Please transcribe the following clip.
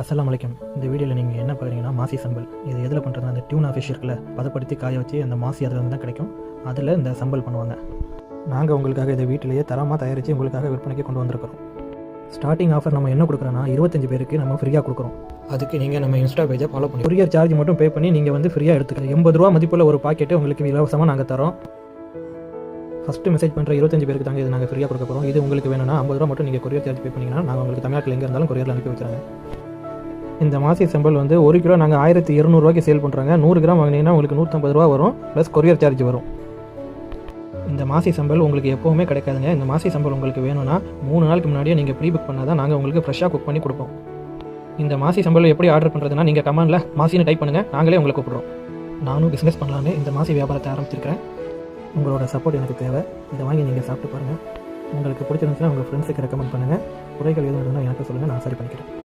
அஸ்லாம் வலைக்கம் இந்த வீடியோவில் நீங்கள் என்ன பார்க்குறீங்கன்னா மாசி சம்பல். இது எதில் பண்ணுறது அந்த டியூனா ஃபிஷ் இருக்குல்ல பதப்படுத்தி காய வச்சு அந்த மாசி அதில் வந்து தான் கிடைக்கும். அதில் இந்த சம்பல் பண்ணுவாங்க. நாங்கள் உங்களுக்காக இதை வீட்டிலேயே தரமாக தயாரித்து உங்களுக்காக விற்பனைக்கு கொண்டு வந்திருக்கிறோம். ஸ்டார்டிங் ஆஃபர் நம்ம என்ன கொடுக்குறோன்னா இருபத்தஞ்சு பேருக்கு நம்ம ஃப்ரீயாக கொடுக்குறோம். அதுக்கு நீங்கள் நம்ம இன்ஸ்டா பேஜை ஃபாலோ பண்ணி கொரியர் சார்ஜ் மட்டும் பே பண்ணி நீங்கள் வந்து ஃப்ரீயாக எடுத்துக்கலாம். எண்பது ரூபா மதிப்புள்ள ஒரு பாக்கெட்டு உங்களுக்கு இலவசமாக நாங்கள் தரோம். ஃபஸ்ட்டு மெசேஜ் பண்ணுற இருபத்தஞ்சு பேருக்கு தாங்க இது நாங்கள் ஃப்ரீயாக கொடுக்க போகிறோம் இது உங்களுக்கு வேணும்னா ஐம்பது ரூபா மட்டும் நீங்கள் கொரியர் சார்ஜ் பே பண்ணிங்கன்னா நாங்கள் உங்களுக்கு தமிழ்நாட்டில் எங்கே இருந்தாலும் கொரியரில் அனுப்பி வச்சுருங்க. இந்த மாசி செம்பல் வந்து ஒரு கிலோ நாங்கள் ஆயிரத்தி இரநூறுவாய்க்கு சேல் பண்ணுறாங்க நூறு கிராம் வாங்கினீங்கன்னா உங்களுக்கு நூற்றம்பது ரூபா வரும். ப்ளஸ் கொரியர் சார்ஜ் வரும். இந்த மாசி சம்பல் உங்களுக்கு எப்போவுமே கிடைக்காதுங்க. இந்த மாசி சம்பல் உங்களுக்கு வேணும்னா மூணு நாளுக்கு முன்னாடியே நீங்கள் ப்ரீ புக் பண்ணால் தான் நாங்கள் உங்களுக்கு ஃப்ரெஷ்ஷாக குக் பண்ணி கொடுப்போம். இந்த மாசி சம்பல் எப்படி ஆர்டர் பண்ணுறதுனா நீங்கள் கமெண்டில் மாசின்னு டைப் பண்ணுங்கள் நாங்களே உங்களை கூப்பிடுறோம். நானும் பிஸ்னஸ் பண்ணலான்னு இந்த மாசி வியாபாரத்தை ஆரம்பிச்சிருக்கிறேன். உங்களோட சப்போர்ட் எனக்கு தேவை. இதை வாங்கி நீங்கள் சாப்பிட்டு பாருங்கள் உங்களுக்கு பிடிச்சிருந்துச்சுன்னா உங்கள் ஃப்ரெண்ட்ஸுக்கு ரெக்கமெண்ட் பண்ணுங்கள் குறைகள் எதுவும் இருந்தால் எனக்கு சொல்லுங்கள் நான் சரி பண்ணிக்கிறேன்.